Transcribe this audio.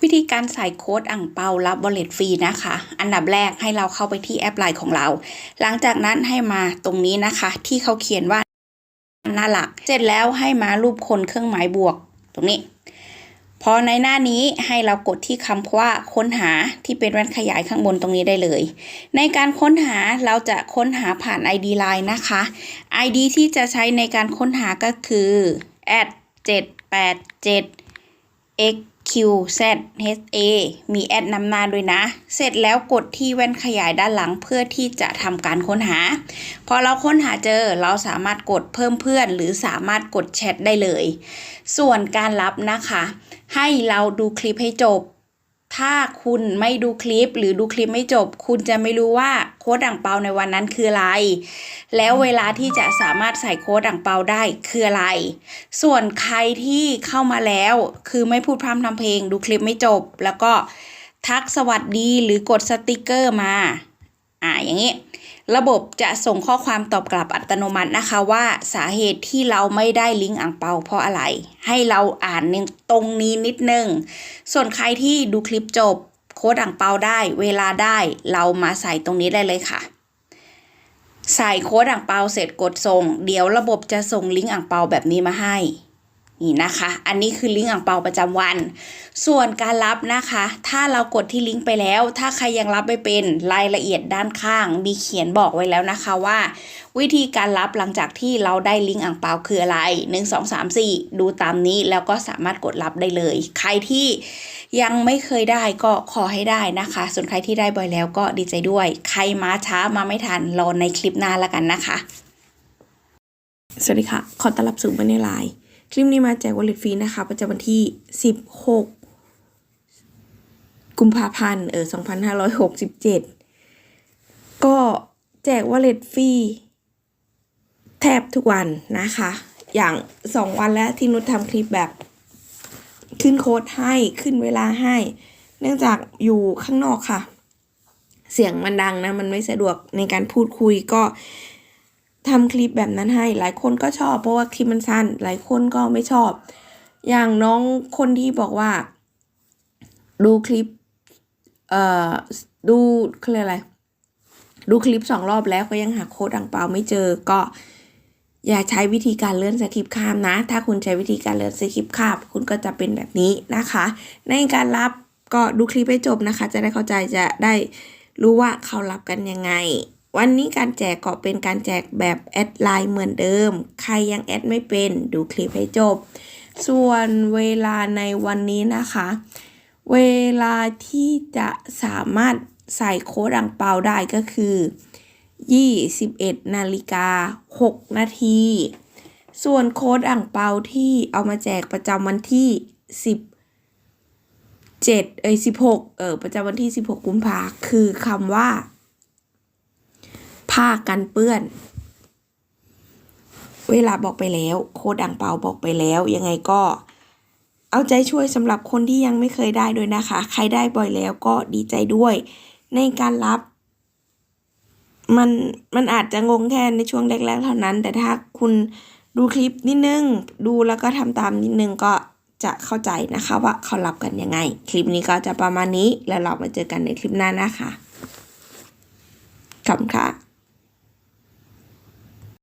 วิธีการใส่โค้ดอ่างเปารับบอลเลตฟรีนะคะ อันดับแรกให้เราเข้าไปที่แอปไลน์ของเรา หลังจากนั้นให้มาตรงนี้นะคะ ที่เขาเขียนว่าหน้าหลัก เสร็จแล้วให้มารูปคนเครื่องหมายบวก ตรงนี้ พอในหน้านี้ให้เรากดที่คำว่าค้นหาที่เป็นแว่นขยายข้างบนตรงนี้ได้เลย ในการค้นหาเราจะค้นหาผ่าน ID Line นะคะ ID ที่จะใช้ในการค้นหาก็คือ @787x QZ HA มีแอดนำหน้าด้วยนะ เสร็จแล้วกดที่แว่นขยายด้านหลังเพื่อที่จะทำการค้นหา พอเราค้นหาเจอเราสามารถกดเพิ่มเพื่อน หรือสามารถกดแชทได้เลย ส่วนการรับนะคะ ให้เราดูคลิปให้จบ ถ้าคุณไม่ดูคลิปหรือดูคลิปไม่จบ คุณจะไม่รู้ว่าโค้ดอ่างเปาในวันนั้นคืออะไร แล้วเวลาที่จะสามารถใส่โค้ดอ่างเปาได้คืออะไร ส่วนใครที่เข้ามาแล้ว คือไม่พูดพร่ำทำเพลง ดูคลิปไม่จบ แล้วก็ทักสวัสดีหรือกดสติกเกอร์มา อ่าอย่างนี้ ระบบจะส่งข้อความตอบกลับอัตโนมัตินะคะว่าสาเหตุที่เราไม่ได้ลิงก์อ่างเปาเพราะอะไร ให้เราอ่านตรงนี้นิดนึง ส่วนใครที่ดูคลิปจบโค้ดอ่างเปาได้ เวลาได้เรามาใส่ตรงนี้ได้เลยค่ะ ใส่โค้ดอ่างเปาเสร็จกดส่ง เดี๋ยวระบบจะส่งลิงก์อ่างเปาแบบนี้มาให้ นี่นะคะ อันนี้คือลิงก์อ่างเปาประจำวัน ส่วนการรับนะคะ ถ้าเรากดที่ลิงก์ไปแล้ว ถ้าใครยังรับไม่เป็นรายละเอียดด้านข้าง มีเขียนบอกไว้แล้วนะคะว่า วิธีการรับหลังจากที่เราได้ลิงก์อ่างเปาคืออะไร 1 2 3 4 ดูตามนี้แล้วก็สามารถกดรับได้เลย ใครที่ยังไม่เคยได้ก็ขอให้ได้นะคะ ส่วนใครที่ได้บ่อยแล้วก็ดีใจด้วย ใครมาช้ามาไม่ทันรอในคลิปหน้าละกันนะคะ สวัสดีค่ะ ขอต้อนรับสู่บันในไลน์ คลิปนี้มาแจกวอลเล็ตฟรีนะคะ ประจำวันที่ 16 กุมภาพันธ์เออ2567 ก็แจกวอลเล็ตฟรีแทบทุกวันนะคะ อย่าง 2 วันแล้วที่นุชทำคลิปแบบขึ้นโค้ดให้ขึ้นเวลาให้ เนื่องจากอยู่ข้างนอกค่ะ เสียงมันดังนะ มันไม่สะดวกในการพูดคุยก็ ทำคลิปแบบนั้นให้ หลายคนก็ชอบ เพราะว่าคลิปมันสั้น หลายคนก็ไม่ชอบ อย่างน้องคนที่บอกว่า ดูคลิป เอ่อ ดูเขาเรียกอะไร ดูคลิปสองรอบแล้วก็ยังหาโค้ดอ่างเปาไม่เจอ ก็ อย่าใช้วิธีการเลื่อนสคริปข้ามนะ ถ้าคุณใช้วิธีการเลื่อนสคริปข้ามคุณก็จะเป็นแบบนี้นะคะ ในการรับก็ดูคลิปให้จบนะคะ จะได้เข้าใจจะได้รู้ว่าเขารับกันยังไง วันนี้การแจกก็เป็นการแจกแบบแอดไลน์เหมือนเดิม ใครยังแอดไม่เป็นดูคลิปให้จบ ส่วนเวลาในวันนี้นะคะ เวลาที่จะสามารถใส่โค้ดอ่างเปาได้ก็คือ 21นาฬิกา6นาที ส่วนโค้ดอ่างเปาที่เอามาแจกประจำวันที่ 10 7เอ้ย16เออประจำวันที่ 16 กุมภาคือคำว่า ผ้ากันเปื้อน เวลาบอกไปแล้ว โคดอ่างเปาบอกไปแล้ว ยังไงก็เอาใจช่วยสำหรับคนที่ยังไม่เคยได้ด้วยนะคะ ใครได้บ่อยแล้วก็ดีใจด้วย ในการรับ มันมันอาจจะงงแค่ในช่วงแรกๆเท่านั้น แต่ถ้าคุณดูคลิปนิดนึง ดูแล้วก็ทำตามนิดนึงก็จะเข้าใจนะคะว่าเขารับกันยังไง คลิปนี้ก็จะประมาณนี้แล้วเรามาเจอกันในคลิปหน้านะคะขอบคุณค่ะ